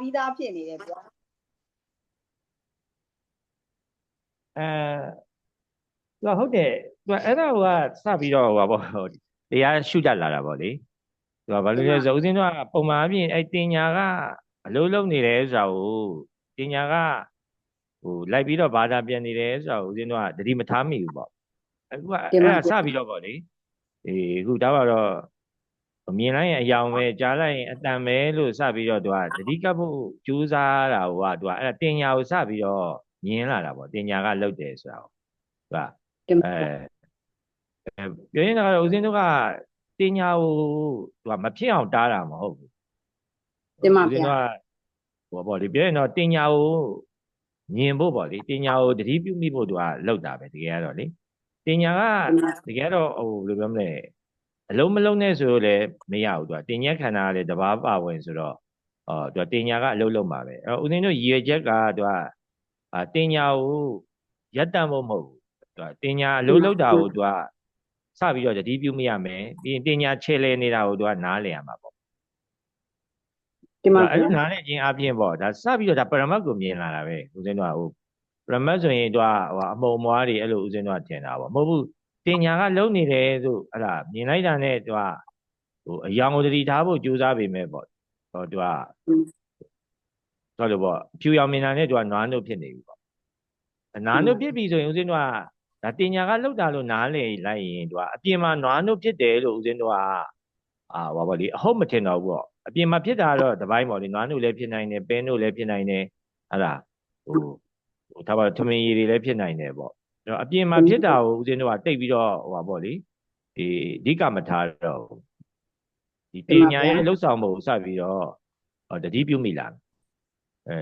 ပြီးသားဖြစ်နေတယ်ဗျာအဲသူကဟုတ်တယ်သူကအဲ့ဒါကစပြီးတော့ဟိုပါပေါ့တရားရှုတတ်လာတာပေါ့လေသူကဘာလို့လဲဆိုတော့ဦးဇင်းတို့ကပုံမှန်အပြင်အဲ့တင်ညာကအလုံးလုံးနေတယ်ဆိုတာကိုတင်ညာကဟိုလိုက်ပြီးတော့ဘာသာပြန်နေတယ်ဆိုတာကိုဦးဇင်းတို့ကတတိမထားမိဘူးပေါ့အခုကအဲ့ဒါစပြီးတော့ပေါ့လေအေးအခုတော့ကတော့ မြင်လိုက်ရင်အယောင်ပဲကြားလိုက်ရင်အတန်ပဲလို့စပြီးတော့သူကတတိကပ်ဖို့ကြိုးစားတာဟိုကသူကအဲ့ဒါတင်ညာကိုစပြီးတော့မြင်လာတာပေါ့တင်ညာကလုတ်တယ်ဆိုတာကိုတင်အဲပါဗျာအဲပြောရင်တော့ဦးဇင်းတို့ကတင်ညာကိုသူကမဖြစ်အောင်တားတာမဟုတ်ဘူးတင်ပါဦးဇင်းဗျာတို့ကဟိုပေါ့လေပြောရင်တော့တင်ညာကိုမြင်ဖို့ပေါ့လေတင်ညာကိုတတိပြုမိဖို့သူကလောက်တာပဲတကယ်ကတော့လေတင်ညာကတကယ်တော့ဟိုဘယ်လိုပြောမလဲ အလုံးမလုံးနဲ့ဆိုတော့လည်းမရဘူးသူကတင်ညာခန္ဓာကလည်းတဘာပါဝင်ဆိုတော့အော်သူကတင်ညာကအလုံးလုံးပါပဲအဲဦးဇင်းတို့ရည်ရွယ်ချက်ကသူကအာတင်ညာကိုရက်တန့်ဖို့မဟုတ်ဘူးသူကတင်ညာအလုံးလုံးတာကိုသူကစပြီးတော့တတိပြုမိရမယ်ပြီးရင်တင်ညာခြေလဲနေတာကိုသူကနားလည်ရမှာပေါ့တင်ပါအဲ့ဗျာလိုနားလည်ခြင်းအပြင်ပေါ့ဒါစပြီးတော့ဒါပရမတ်ကိုမြင်လာတာပဲဦးဇင်းတို့ကဟိုပရမတ်ဆိုရင်သူကဟိုအမုံမွားတွေအဲ့လိုဦးဇင်းတို့ကထင်တာပေါ့မဟုတ်ဘူး တင်ညာကလုံနေတယ်ဆိုအဲ့ဒါမြင်လိုက်တာနဲ့သူကဟိုအယောင်ကိုတတိထားဖို့ကြိုးစားပေမဲ့ပေါ့ဟိုသူကဆိုလို့ပေါ့ဖြူရောင်မြင်တာနဲ့သူကနွားနှုတ်ဖြစ်နေပြီပေါ့အနာနှုတ်ဖြစ်ပြီဆိုရင်ဦးဇင်းတို့ကဒါတင်ညာကလှုပ်တာလို့နားလေလိုက်ရင်သူကအပြင်မှာနွားနှုတ်ဖြစ်တယ်လို့ဦးဇင်းတို့ကအာဟောပါလေအဟုတ်မထင်တော့ဘူးပေါ့အပြင်မှာဖြစ်တာတော့တပိုင်းပေါ့လေနွားနှုတ်လည်းဖြစ်နိုင်တယ်ပဲနှုတ်လည်းဖြစ်နိုင်တယ်အဲ့ဒါဟိုဟိုဒါပါထမင်းရည်တွေလည်းဖြစ်နိုင်တယ်ပေါ့အဲ့ တော့အပြင်မှာဖြစ်တာကိုဦးဇင်းတို့ကတိတ်ပြီးတော့ဟိုပါပေါ့လေဒီအဓိကမထားတော့ဘူးဒီတင်ညာရဲ့လှုပ်ဆောင်မှုကိုစပြီးတော့ဟောတတိပြုမိလာအဲ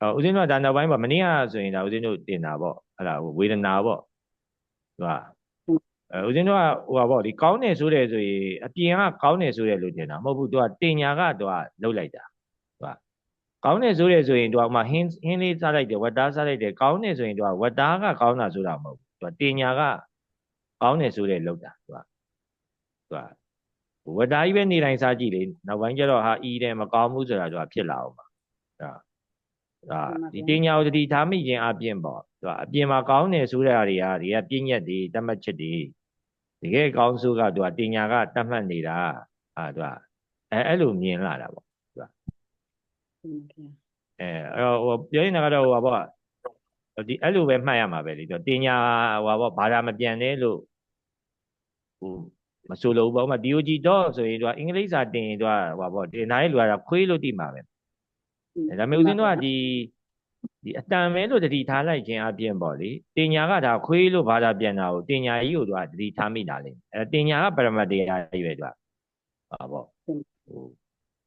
အော်ဦးဇင်းတို့ကဒါနောက်ပိုင်းပေါ့မနေ့ကဆိုရင်ဒါဦးဇင်းတို့တင်တာပေါ့အဲ့ဒါဟိုဝေဒနာပေါ့သူကအဲဦးဇင်းတို့ကဟိုပါပေါ့ဒီကောင်းတယ်ဆိုတယ်ဆိုရင်အပြင်ကကောင်းတယ်ဆိုတယ်လို့ထင်တာမဟုတ်ဘူးသူကတင်ညာကသူကလှုပ်လိုက်တာသူက ကောင်းတယ်ဆိုတယ်ဆိုရင်သူကမှဟင်းဟင်းလေးစားလိုက်တယ်ဝတ်သားစားလိုက်တယ်ကောင်းတယ်ဆိုရင်သူကဝတ်သားကကောင်းတာဆိုတာမဟုတ်ဘူးသူကတင်ညာကကောင်းတယ်ဆိုတယ်လှုပ်တာသူကသူကဝတ်သားကြီးပဲနေတိုင်းစားကြည့်လေနောက်ပိုင်းကျတော့ဟာအီးတယ်မကောင်းဘူးဆိုတာသူကဖြစ်လာအောင်ပါဒါဒါဒီတင်ညာကိုတတိထားမိခြင်းအပြင်ပေါ့သူကအပြင်မှာကောင်းတယ်ဆိုတဲ့ဟာတွေကဒီကပြည့်ညက်တွေတတ်မှတ်ချက်တွေတကယ်ကောင်းဆိုးကသူကတင်ညာကတတ်မှတ်နေတာအာသူကအဲအဲ့လိုမြင်လာတာပေါ့ အဲအဲ့တော့ဟိုပြောနေတာကတော့ဟိုပါပေါ့ဒီအဲ့လိုပဲမှတ်ရမှာပဲလေသူတင်ညာဟိုပါပေါ့ဘာသာမပြန်နဲ့လို့ဟိုမဆိုလို့ပေါ့ဥပမာ DOG တော့ဆိုရင်သူကအင်္ဂလိပ်စာတင်ရင်သူကဟိုပါပေါ့တင်နိုင်လူကတော့ခွေးလို့တိမှာပဲအဲဒါပေမဲ့ဦးဇင်းတို့ကဒီဒီအတန်မဲလို့တတိထားလိုက်ခြင်းအပြင်ပေါ့လေတင်ညာကဒါခွေးလို့ဘာသာပြန်တာကိုတင်ညာကြီးကိုသူကတတိထားမိတာလေအဲတင်ညာကပရမတ်တရားကြီးပဲသူကဟောပေါ့ဟို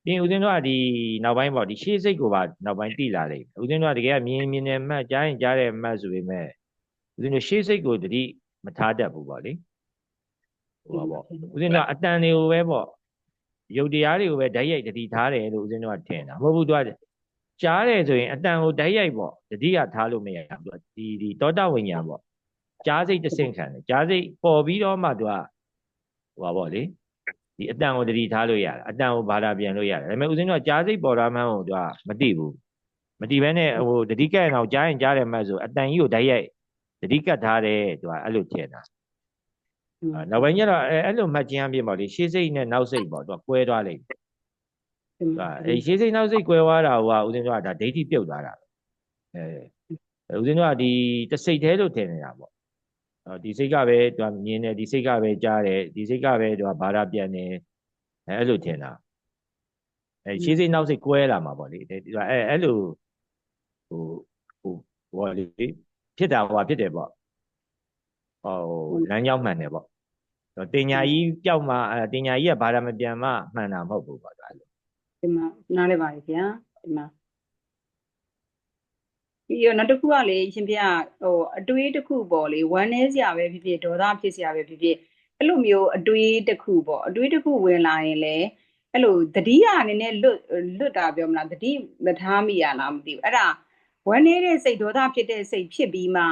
ပြင်ဦးဇင်းတို့ကဒီနောက်ပိုင်းပေါ့ဒီရှေ့စိတ်ကိုပါနောက်ပိုင်းတိလာလိမ့်မယ်ဦးဇင်းတို့ကတကယ်ကမြင်မြင်နဲ့မှတ်ကြားရင်ကြားတဲ့မှတ်ဆိုပေမဲ့ဦးဇင်းတို့ရှေ့စိတ်ကိုတတိမထားတတ်ဘူးပေါ့လေဟိုပါပေါ့ဦးဇင်းတို့ကအတန်တွေကိုပဲပေါ့ယုတ်တရားတွေကိုပဲဓာတ်ရိုက်တတိထားတယ်လို့ဦးဇင်းတို့ကထင်တာမဟုတ်ဘူးသူကကြားတယ်ဆိုရင်အတန်ကိုဓာတ်ရိုက်ပေါ့တတိကထားလို့မရဘူးသူကဒီဒီတောတဝိညာဉ်ပေါ့ကြားစိတ်တစ်ဆင့်ခံတယ်ကြားစိတ်ပေါ်ပြီးတော့မှသူကဟိုပါပေါ့လေ ဒီအတန်ကိုတတိထားလို့ရတယ်အတန်ကိုဘာသာပြန်လို့ရတယ်ဒါပေမဲ့ဦးဇင်းတို့ကကြားစိတ်ပေါ်တာမှန်းကိုသူကမသိဘူးမသိဘဲနဲ့ဟိုတတိကက်အောင်ကြားရင်ကြားတယ်မှတ်ဆိုအတန်ကြီးကိုဓာတ်ရိုက်တတိကတ်ထားတယ်သူကအဲ့လိုထင်တာအာနောက်ပိုင်းကျတော့အဲအဲ့လိုမှတ်ခြင်းအပြင်ပေါ့လေရှေးစိတ်နဲ့နောက်စိတ်ပေါ့သူကကွဲသွားလိမ့်မယ်သူကအဲရှေးစိတ်နောက်စိတ်ကွဲသွားတာကဦးဇင်းတို့ကဒါဒိဋ္ဌိပြုတ်သွားတာပဲအဲဦးဇင်းတို့ကဒီတစိတ်သေးလို့ထင်နေတာပေါ့အော် ဒီစိတ်ကပဲသူကမြင်တယ်ဒီစိတ်ကပဲကြားတယ်ဒီစိတ်ကပဲသူကဘာသာပြန်တယ်အဲအဲ့လိုထင်တာအဲရှေးစိတ်နောက်စိတ်ကွဲလာမှာပေါ့လေဒီကအဲအဲ့လိုဟိုဟိုဟောလေဖြစ်တာဟောဖြစ်တယ်ပေါ့ဟောလမ်းကြောင်းမှန်တယ်ပေါ့တော့တင်ညာကြီးပျောက်မှအဲတင်ညာကြီးကဘာသာမပြန်မှမှန်တာမဟုတ်ဘူးပေါ့ဒါလို့ဒီမှာနားလဲပါလေဗျာဒီမှာ ပြီးတော့နောက်တစ်ခုကလေရှင်ပြဟိုအတွေးတစ်ခုပေါ့လေဝမ်းနေစရာပဲဖြစ်ဖြစ်ဒေါသဖြစ်စရာပဲဖြစ်ဖြစ်အဲ့လိုမျိုးအတွေးတစ်ခုပေါ့အတွေးတစ်ခုဝင်လာရင်လေအဲ့လိုတတိယအနေနဲ့လွတ်လွတ်တာပြောမလားတတိမထားမိရလားမသိဘူးအဲ့ဒါဝမ်းနေတဲ့စိတ်ဒေါသဖြစ်တဲ့စိတ်ဖြစ်ပြီးမှ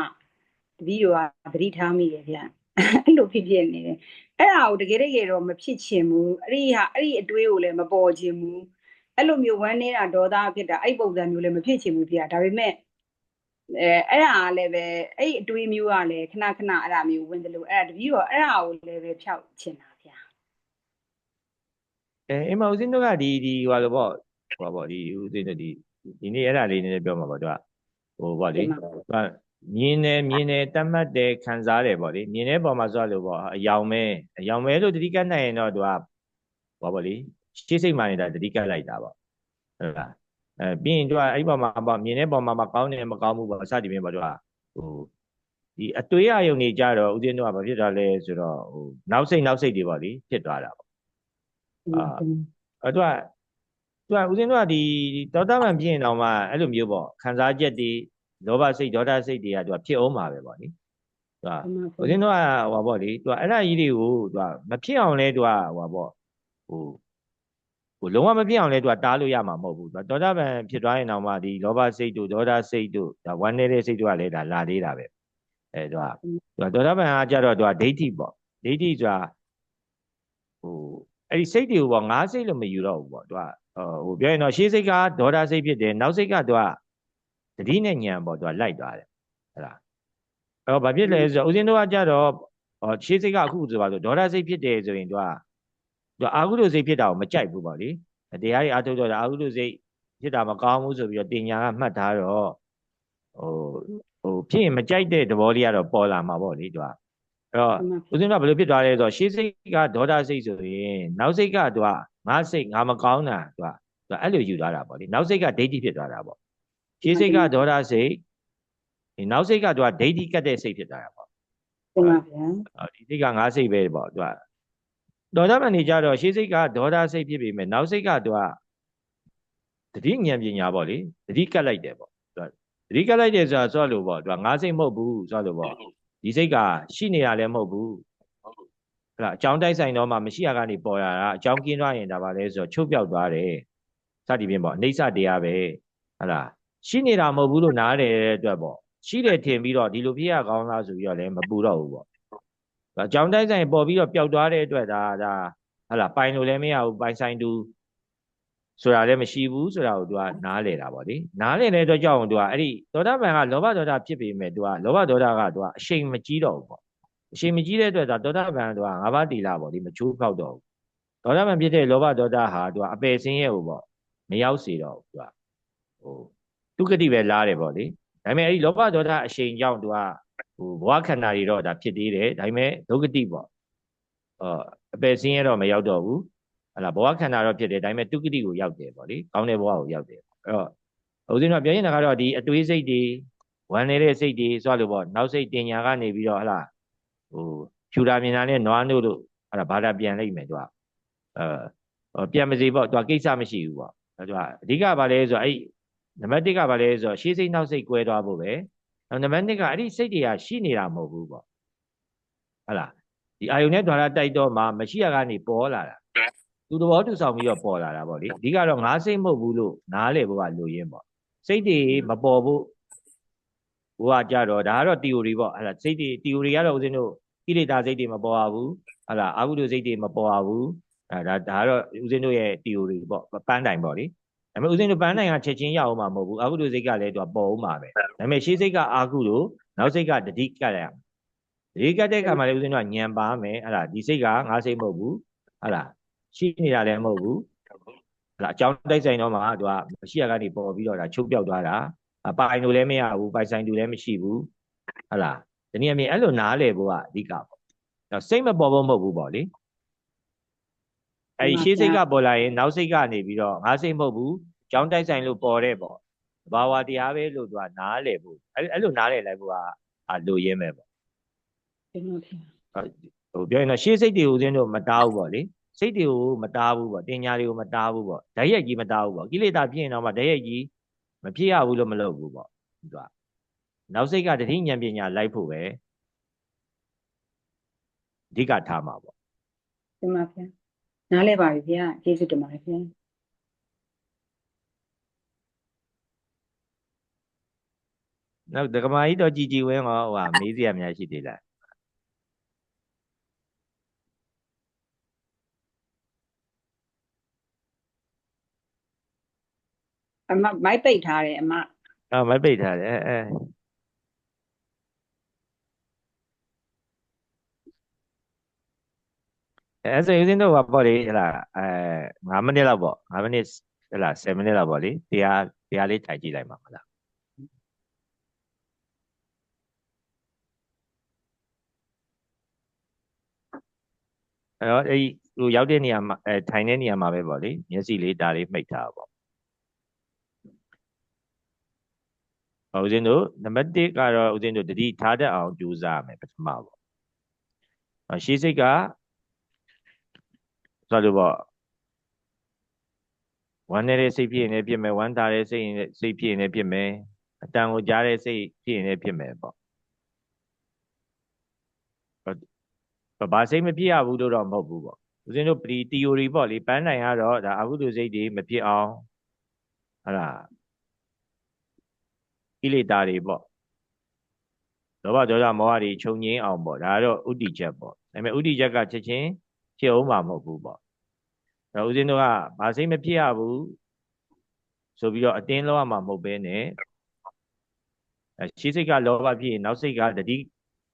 တတိရောကတတိထားမိတယ်ဗျအဲ့လိုဖြစ်ဖြစ်နေတယ်အဲ့ဒါကိုတကယ်တကယ်တော့မဖြစ်ချင်ဘူးအဲ့ဒီဟာအဲ့ဒီအတွေးကိုလည်းမပေါ်ချင်ဘူးအဲ့လိုမျိုးဝမ်းနေတာဒေါသဖြစ်တာအဲ့ပုံစံမျိုးလည်းမဖြစ်ချင်ဘူးဖေဒါပေမဲ့ အဲအဲ့ဒါကလည်းပဲအဲ့အတွေးမျိုးကလည်းခဏခဏအဲ့ဒါမျိုးဝင်တယ်လို့အဲ့ဒါတပည့်တော့အဲ့ဒါကိုလည်းပဲဖြောက်ချင်တာဖေအဲအမဦးစင်းတို့ကဒီဒီဟိုလိုပေါ့ဟိုပေါ့ဒီဦးစင်းတို့ဒီဒီနေ့အဲ့ဒါလေးနည်းနည်းပြောမှာပေါ့သူကဟိုပေါ့လေသူကမြင်တယ်မြင်တယ်တတ်မှတ်တယ်ခံစားတယ်ပေါ့လေမြင်တဲ့ပုံမှာဆိုလို့ပေါ့အယောင်မဲအယောင်မဲလို့တတိကတ်နိုင်ရင်တော့သူကဟောပေါ့လေရှေ့စိတ်မှနေတာတတိကတ်လိုက်တာပေါ့ဟုတ်လား အဲပြီးရင်သူကအဲ့ဒီပုံမှာပေါ့မြင်တဲ့ပုံမှာမကောင်းတယ်မကောင်းဘူးပေါ့အစဒီပြင်ပေါ့သူကဟိုဒီအတွေးအယုံနေကြတော့ဦးစင်းတို့ကဘာဖြစ်တာလဲဆိုတော့ဟိုနောက်စိတ်နောက်စိတ်တွေပေါ့လေဖြစ်သွားတာပေါ့အဲ့တော့သူကဦးဇင်းတို့ကဒီဒေါသမှန်ဖြစ်ရင်တော့မှအဲ့လိုမျိုးပေါ့ခံစားချက်တွေလောဘစိတ်ဒေါသစိတ်တွေကသူကဖြစ်အောင်မှာပဲပေါ့နိသူကဦးဇင်းတို့ကဟိုပေါ့လေသူကအဲ့ဒါကြီးတွေကိုသူကမဖြစ်အောင်လဲသူကဟိုပေါ့ဟို ဟိုလုံးဝမဖြစ်အောင်လဲသူကတားလို့ရမှာမဟုတ်ဘူးသူကဒေါသမှန်ဖြစ်သွားရင်တော့မှဒီလောဘစိတ်တို့ဒေါသစိတ်တို့ဒါဝမ်းနေတဲ့စိတ်တို့ကလည်းဒါလာသေးတာပဲအဲသူကသူကဒေါသမှန်ကကြတော့သူကဒိဋ္ဌိပေါ့ဒိဋ္ဌိဆိုတာဟိုအဲ့ဒီစိတ်တွေကိုပေါ့ငါးစိတ်လို့မယူတော့ဘူးပေါ့သူကဟိုပြောရင်တော့ရှေးစိတ်ကဒေါသစိတ်ဖြစ်တယ်နောက်စိတ်ကသူကတတိနဲ့ညံပေါ့သူကလိုက်သွားတယ်ဟဲ့လားအဲ့တော့ဘာဖြစ်လဲဆိုတော့ဦးဇင်းတို့ကကြတော့ဟောရှေးစိတ်ကအခုဆိုပါဆိုဒေါသစိတ်ဖြစ်တယ်ဆိုရင်သူက သူအာဟုတုစိတ်ဖြစ်တာကိုမကြိုက်ဘူးပေါ့လေတရားကြီးအာထုတ်တော့အာဟုတုစိတ်ဖြစ်တာမကောင်းဘူးဆိုပြီးတော့တင်ညာကမှတ်ထားတော့ဟိုဟိုဖြစ်ရင်မကြိုက်တဲ့သဘောလေးကတော့ပေါ်လာမှာပေါ့လေသူကအဲ့တော့ဦးဇင်းကဘယ်လိုဖြစ်သွားလဲဆိုတော့ရှေးစိတ်ကဒေါသစိတ်ဆိုရင်နောက်စိတ်ကသူကငါစိတ်ငါမကောင်းတာသူကသူကအဲ့လိုယူသွားတာပေါ့လေနောက်စိတ်ကဒိဋ္ဌိဖြစ်သွားတာပေါ့ရှေးစိတ်ကဒေါသစိတ်ဒီနောက်စိတ်ကသူကဒိဋ္ဌိကတ်တဲ့စိတ်ဖြစ်သွားတာပေါ့တင်ပါဗျာအော်ဒီစိတ်ကငါစိတ်ပဲပေါ့သူက ဒေါသမဏီကြတော့ရှေးစိတ်ကဒေါသစိတ်ဖြစ်ပြီမဲ့နောက်စိတ်ကသူကတတိဉာဏ်ပညာပေါ့လေတတိကတ်လိုက်တယ်ပေါ့သူကတတိကတ်လိုက်တယ်ဆိုတာဆိုလို့ပေါ့သူကငါစိတ်မဟုတ်ဘူးဆိုလို့ပေါ့ဒီစိတ်ကရှိနေတာလည်းမဟုတ်ဘူးဟုတ်လားအကြောင်းတိုက်ဆိုင်တော့မှမရှိရကနေပေါ်လာတာအကြောင်းကင်းသွားရင်ဒါပါလဲဆိုတော့ချုပ်ပြောက်သွားတယ်စသည်ဖြင့်ပေါ့အိဋ္ဌတရားပဲဟုတ်လားရှိနေတာမဟုတ်ဘူးလို့နားတယ်တဲ့အတွက်ပေါ့ရှိတယ်ထင်ပြီးတော့ဒီလိုဖြစ်ရကောင်းလားဆိုပြီးတော့လည်းမပူတော့ဘူးပေါ့ အကြောင်းတိုက်ဆိုင်ပေါ်ပြီးတော့ပျောက်သွားတဲ့အတွက်ဒါဒါဟုတ်လားပိုင်လို့လည်းမရဘူးပိုင်ဆိုင်သူဆိုတာလည်းမရှိဘူးဆိုတာကိုသူကနားလေတာပေါ့လေနားလေတဲ့အတွက်ကြောင့်သူကအဲ့ဒီသောတာပန်ကလောဘဒေါသဖြစ်ပေမဲ့သူကလောဘဒေါသကသူကအရှိန်မကြီးတော့ဘူးပေါ့အရှိန်မကြီးတဲ့အတွက်ဒါသောတာပန်ကသူကငါးပါးတီလာပေါ့ဒီမချိုးဖောက်တော့ဘူးသောတာပန်ဖြစ်တဲ့လောဘဒေါသဟာသူကအပယ်စင်းရဲ့ဟိုပေါ့မရောက်စေတော့ဘူးသူကဟိုဒုက္ခတိပဲလားတယ်ပေါ့လေဒါပေမဲ့အဲ့ဒီလောဘဒေါသအရှိန်ကြောင့်သူက ဟိုဘဝခန္ဓာတွေတော့ဒါဖြစ်သေးတယ်ဒါပေမဲ့ဒုက္ခတိပေါ့အော်အပယ်စင်းရဲ့တော့မရောက်တော့ဘူးဟလာဘဝခန္ဓာတော့ဖြစ်တယ်ဒါပေမဲ့တုကတိကိုရောက်တယ်ပေါ့လေကောင်းတဲ့ဘဝကိုရောက်တယ်အဲ့တော့ဦးဇင်းတို့ပြောရင်ကတော့ဒီအတွေးစိတ်တွေဝမ်းနေတဲ့စိတ်တွေဆိုလို့ပေါ့နောက်စိတ်တင်ညာကနေပြီးတော့ဟလာဟိုဖြူတာမြင်တာနဲ့နွားနို့လို့ဟလာဘာသာပြန်လိုက်မယ်သူကအဲပြန်မစီပေါ့သူကကိစ္စမရှိဘူးပေါ့သူကအဓိကဘာလဲဆိုတော့အဲ့နံပါတ်1ကဘာလဲဆိုတော့ရှေးစိတ်နောက်စိတ်ကွဲသွားဖို့ပဲ နံပါတ်2ကအဲ့ဒီစိတ်တွေကရှိနေတာမဟုတ်ဘူးပေါ့ဟလာဒီအာယုန်နဲ့ဓာရတိုက်တော့မှမရှိရကနေပေါ်လာတာသူသဘောတူဆောင်ပြီးတော့ပေါ်လာတာပေါ့လေအဓိကတော့ငါးစိတ်မဟုတ်ဘူးလို့နားလေဘုရားလူရင်းပေါ့စိတ်တွေမပေါ်ဘူးဘုရားကြတော့ဒါကတော့ theory ပေါ့အဲ့ဒါစိတ်တွေ theory ကတော့ဦးဇင်းတို့ကိလေသာစိတ်တွေမပေါ်ရဘူးအဲ့ဒါအာဟုတုစိတ်တွေမပေါ်ရဘူးအဲ့ဒါဒါကတော့ဦးဇင်းတို့ရဲ့ theory ပေါ့ပန်းတိုင်ပေါ့လေဒါပေမဲ့ဦးဇင်းတို့ပန်းတိုင်ကချက်ချင်းရအောင်မှာမဟုတ်ဘူးအာဟုတုစိတ်ကလည်းသူကပေါ်အောင်မှာပဲ ဒါပေမဲ့ရှေးစိတ်ကအာဟုတုနောက်စိတ်ကတတိကတ်ရအောင်တတိကတ်တဲ့အခါမှာလည်းဦးဇင်းတို့ကညံပါမယ်အဲ့ဒါဒီစိတ်ကငါးစိတ်မဟုတ်ဘူးအဲ့ဒါရှိနေတာလည်းမဟုတ်ဘူးဟလာအကြောင်းတိုက်ဆိုင်တော့မှသူကမရှိရကနေပေါ်ပြီးတော့ဒါချုပ်ပြောက်သွားတာအပိုင်လို့လည်းမရဘူးပိုင်ဆိုင်သူလည်းမရှိဘူးဟလာဒီနေ့အမြင်အဲ့လိုနားလေဖို့ကအဓိကပေါ့တော့စိတ်မပေါ်ဖို့မဟုတ်ဘူးပေါ့လေအဲ့ဒီရှေးစိတ်ကပေါ်လာရင်နောက်စိတ်ကနေပြီးတော့ငါစိတ်မဟုတ်ဘူးအကြောင်းတိုက်ဆိုင်လို့ပေါ်တဲ့ပေါ့ တဘာဝတရားပဲလို့သူကနားလေဖို့အဲ့အဲ့လိုနားလေလိုက်ဖို့ကအလိုရင်းပဲပေါ့တင်ပါဗျာဟိုပြောရင်တော့ရှေးစိတ်တွေဦးဇင်းတို့မတားဘူးပေါ့လေစိတ်တွေကိုမတားဘူးပေါ့တင်ညာတွေကိုမတားဘူးပေါ့ဓာတ်ရိုက်ကြီးမတားဘူးပေါ့ကိလေသာဖြစ်ရင်တော့မှဓာတ်ရိုက်ကြီးမဖြစ်ရဘူးလို့မလုပ်ဘူးပေါ့သူကနောက်စိတ်ကတတိဉာဏ်ပညာလိုက်ဖို့ပဲအဓိကထားမှာပေါ့တင်ပါဗျာနားလဲပါပြီဗျာကျေးဇူးတင်ပါတယ်ဗျာ နောက်ဒကမာကြီးတော့ကြည်ကြည်ဝင်းရောဟိုဟာမေးစရာများရှိသေးလားအမမိုက်ပိတ်ထားတယ်အမအာမပိတ်ထားတယ်အဲအဲဆိုရင်ဦးဇင်းတို့ကပေါ့လေဟလာအဲ9မိနစ်လောက်ပေါ့9မိနစ်ဟလာ10မိနစ်လောက်ပေါ့လေတရားတရားလေးထိုင်ကြည့်လိုက်ပါမလား အဲ့တော့အဲ့ဟိုရောက်တဲ့နေရာမှာအဲထိုင်တဲ့နေရာမှာပဲပေါ့လေမျက်စိလေးဒါလေးမှိတ်ထားပေါ့ဦးဇင်းတို့နံပါတ်1ကတော့ဦးဇင်းတို့တတိထားတတ်အောင်ကြိုးစားရမယ်ပထမပေါ့ရှေးစိတ်ကဆိုလိုပေါ့ဝမ်းနေတဲ့စိတ်ဖြစ်ရင်လည်းဖြစ်မယ်ဝမ်းသာတဲ့စိတ်ရင်စိတ်ဖြစ်ရင်လည်းဖြစ်မယ်အတန်ကိုကြားတဲ့စိတ်ဖြစ်ရင်လည်းဖြစ်မယ်ပေါ့ ဘာစိတ်မဖြစ်ရဘူးလို့တော့မဟုတ်ဘူးပေါ့ဦးဇင်းတို့ပရီ theory ပေါ့လေပန်းနိုင်ကတော့ဒါအကုသိုလ်စိတ်တွေမဖြစ်အောင်ဟလာကိလေသာတွေပေါ့လောဘဒေါသမောဟတွေခြုံငင်းအောင်ပေါ့ဒါကတော့ဥတီချက်ပေါ့ဒါပေမဲ့ဥတီချက်ကချက်ချင်းဖြစ်အောင်မှာမဟုတ်ဘူးပေါ့ဒါဦးဇင်းတို့ကဘာစိတ်မဖြစ်ရဘူးဆိုပြီးတော့အတင်းလောက်ရမှာမဟုတ်ဘဲနဲ့အဲရှိစိတ်ကလောဘဖြစ်ရင်နောက်စိတ်ကတတိ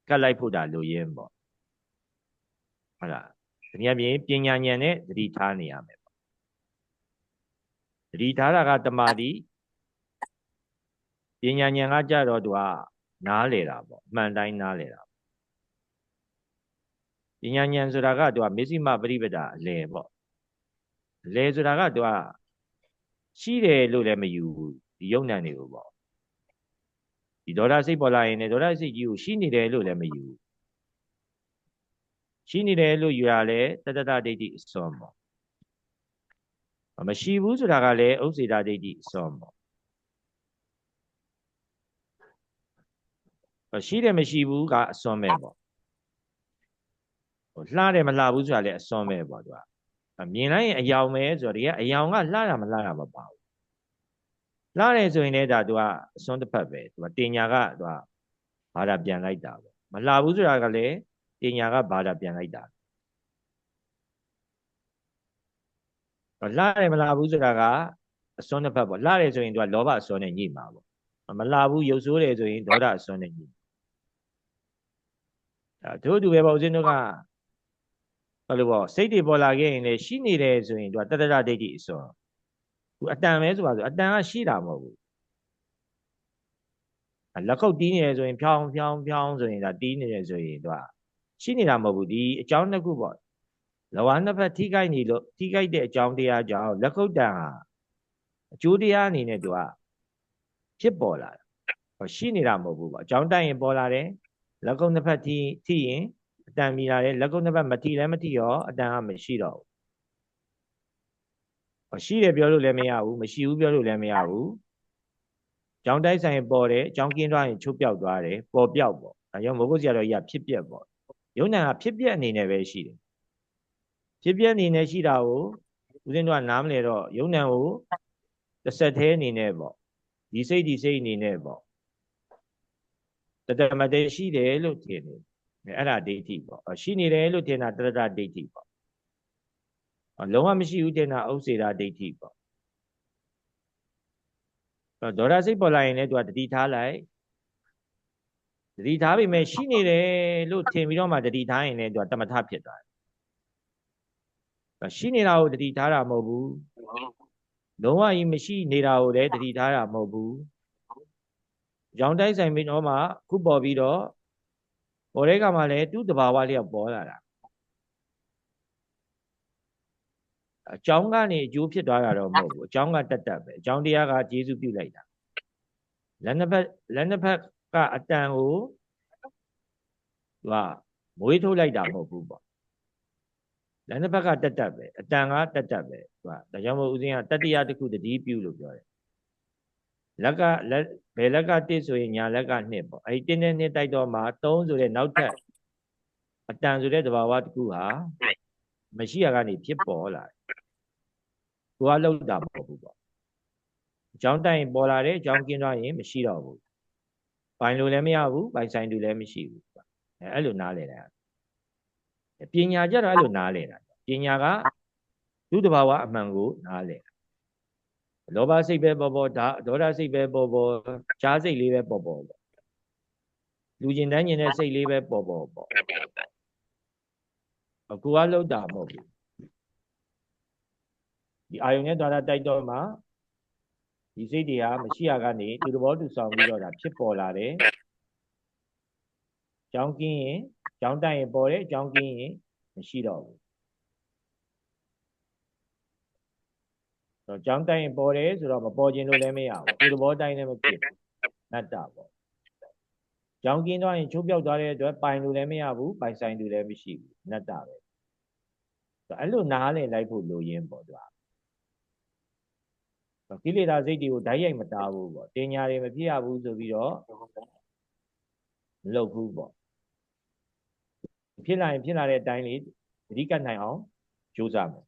ကတ်လိုက်ဖို့တာလိုရင်းပေါ့ ဟုတ်လားတနည်းအားဖြင့်ပညာဉာဏ်နဲ့တတိထားနေရမယ်ပေါ့တတိထားတာကတမာတိပညာဉာဏ်ကကြတော့သူကနားလေတာပေါ့အမှန်တိုင်းနားလေတာပညာဉာဏ်ဆိုတာကသူကမေဇိမပရိပဒအလယ်ပေါ့အလယ်ဆိုတာကသူကရှိတယ်လို့လည်းမယူဘူးဒီယုံနံတွေကိုပေါ့ဒီဒေါသစိတ်ပေါ်လာရင်လည်းဒေါသစိတ်ကြီးကိုရှိနေတယ်လို့လည်းမယူဘူး ရှိနေတယ်လို့ယူရလဲတတတဒိဋ္ဌိအစွန်ပေါ့မရှိဘူးဆိုတာကလည်းဥစ္စေတာဒိဋ္ဌိအစွန်ပေါ့ရှိတယ်မရှိဘူးကအစွန်မဲ့ပေါ့ဟိုလှတယ်မလှဘူးဆိုတာလည်းအစွန်မဲ့ပေါ့သူကမြင်လိုက်ရင်အယောင်ပဲဆိုတော့ဒီကအယောင်ကလှတာမလှတာမပါဘူးလှတယ်ဆိုရင်လည်းဒါသူကအစွန်တစ်ဖက်ပဲသူကတင်ညာကသူကဘာသာပြန်လိုက်တာပေါ့မလှဘူးဆိုတာကလည်း တင်ညာကဘာသာပြန်လိုက်တာလှတယ်မလှဘူးဆိုတာကအစွန်းတစ်ဖက်ပေါ့လှတယ်ဆိုရင်သူကလောဘအစွန်းနဲ့ညှိမှာပေါ့မလှဘူးရုပ်ဆိုးတယ်ဆိုရင်ဒေါသအစွန်းနဲ့ညှိအဲတို့တူပဲပေါ့ဦးဇင်းတို့ကဘယ်လိုပေါ့စိတ်တွေပေါ်လာခဲ့ရင်လည်းရှိနေတယ်ဆိုရင်သူကတတရဒိဋ္ဌိအစွန်းသူအတန်ပဲဆိုပါဆိုအတန်ကရှိတာမဟုတ်ဘူးလက်ခုပ်တီးနေတယ်ဆိုရင်ဖြောင်းဖြောင်းဖြောင်းဆိုရင်ဒါတီးနေတယ်ဆိုရင်သူက ရှိနေတာမဟုတ်ဘူးဒီအကြောင်းတစ်ခုပေါ့လဝါနှစ်ဖက်ထိခိုက်နေလို့ထိခိုက်တဲ့အကြောင်းတရားကြောင့်လက်ခုပ်တန်ဟာအကျိုးတရားအနေနဲ့သူကဖြစ်ပေါ်လာတာရှိနေတာမဟုတ်ဘူးပေါ့အကြောင်းတိုက်ရင်ပေါ်လာတယ်လက်ကုပ်နှစ်ဖက်ထိထိရင်အတန်မိလာတယ်လက်ကုပ်နှစ်ဖက်မထိလည်းမထိရောအတန်ကမရှိတော့ဘူးရှိတယ်ပြောလို့လည်းမရဘူးမရှိဘူးပြောလို့လည်းမရဘူးကြောင်းတိုက်ဆိုင်ပေါ်တယ်ကြောင်းကင်းသွားရင်ချုပ်ပြောက်သွားတယ်ပေါ်ပြောက်ပေါ့ဒါကြောင့်မဟုတ်ဆရာတော်ကြီးကဖြစ်ပြက်ပေါ့ ယုံနာကဖြစ်ပြက်အနေနဲ့ပဲရှိတယ်ဖြစ်ပြက်အနေနဲ့ရှိတာကိုဦးဇင်းတို့ကနားမလဲတော့ယုံနာကိုတစ်ဆက်သေးအနေနဲ့ပေါ့ဒီစိတ်ဒီစိတ်အနေနဲ့ပေါ့တတမတည်းရှိတယ်လို့ထင်တယ်အဲ့ဒါဒိဋ္ဌိပေါ့ရှိနေတယ်လို့ထင်တာတရတဒိဋ္ဌိပေါ့လုံးဝမရှိဘူးထင်တာဥစ္စေတာဒိဋ္ဌိပေါ့ဒေါရစိတ်ပေါ်လာရင်လည်းသူကတတိထားလိုက် တတိထားပြီမဲ့ရှိနေတယ်လို့ထင်ပြီးတော့မှတတိထားရင်လည်းသူကတမထဖြစ်သွားတယ်ရှိနေတာကိုတတိထားတာမဟုတ်ဘူးလုံးဝကြီးမရှိနေတာကိုလည်းတတိထားတာမဟုတ်ဘူးရောင်တိုက်ဆိုင်ပြီးတော့မှခုပေါ်ပြီးတော့ပေါ်တဲ့ကမှလည်းသူ့တဘာဝလျောက်ပေါ်လာတာအကြောင်းကနေအကျိုးဖြစ်သွားတာတော့မဟုတ်ဘူးအကြောင်းကတက်တက်ပဲအကြောင်းတရားကကျေစုပြုလိုက်တာလက်နှစ်ဖက်လက်နှစ်ဖက် ကအတန်ကိုသူကမွေးထုတ်လိုက်တာမဟုတ်ဘူးပေါ့လက်နှစ်ဖက်ကတက်တက်ပဲအတန်ကတက်တက်ပဲသူကဒါကြောင့်မို့ဦးဇင်းကတတိယတစ်ခုတတိပြုလို့ပြောတယ်လက်ကလက်ဘယ်လက်က1ဆိုရင်ညာလက်က2ပေါ့အဲဒီတင်းနဲ့2တိုက်တော့မှ3ဆိုတဲ့နောက်ထပ်အတန်ဆိုတဲ့သဘာဝတစ်ခုဟာမရှိရကနေဖြစ်ပေါ်လာတယ်။သူကလောက်တာမဟုတ်ဘူးပေါ့။အကြောင်းတိုင်းပေါ်လာတယ်အကြောင်းကင်းသွားရင်မရှိတော့ဘူး။ ပိုင်လို့လည်းမရဘူးပိုင်ဆိုင်သူလည်းမရှိဘူး။အဲအဲ့လိုနားလည်တာ။ပညာကြတော့အဲ့လိုနားလည်တာ။ပညာကသူ့တဘာဝအမှန်ကိုနားလည်တာလောဘစိတ်ပဲပေါ်ပေါ်ဒါဒေါသစိတ်ပဲပေါ်ပေါ်ဈာစိတ်လေးပဲပေါ်ပေါ်ပေါ့လူကျင်တန်းကျင်တဲ့စိတ်လေးပဲပေါ်ပေါ်ပေါ့အကူကလှုပ်တာမဟုတ်ဘူးဒီအာယုံနဲ့ဒေါသတိုက်တော့မှ ဒီစိတ်တွေဟာမရှိရကနေသူသဘောသူဆောင်ပြီးတော့ဒါဖြစ်ပေါ်လာတယ်ကြောင်းကင်းရင်ကြောင်းတိုက်ရင်ပေါ်တယ်ကြောင်းကင်းရင်မရှိတော့ဘူးတော့ကြောင်းတိုက်ရင်ပေါ်တယ်ဆိုတော့မပေါ်ခြင်းလို့လည်းမရဘူးသူသဘောတိုင်းလည်းမဖြစ်ဘူးနတ္တပေါ့ကြောင်းကင်းသွားရင်ချိုးပြောက်သွားတဲ့အတွက်ပိုင်လို့လည်းမရဘူးပိုင်ဆိုင်လို့လည်းမရှိဘူးနတ္တပဲဆိုအဲ့လိုနားလည်လိုက်ဖို့လိုရင်းပေါ့သူက ကိလေသာစိတ်တွေကိုဓာတ်ရိုက်မတားဘူးပေါ့တင်ညာတွေမဖြစ်ရဘူးဆိုပြီးတော့မလုပ်ဘူးပေါ့ဖြစ်လာရင်ဖြစ်လာတဲ့အတိုင်းလေးသတိကပ်နိုင်အောင်ကြိုးစားမယ်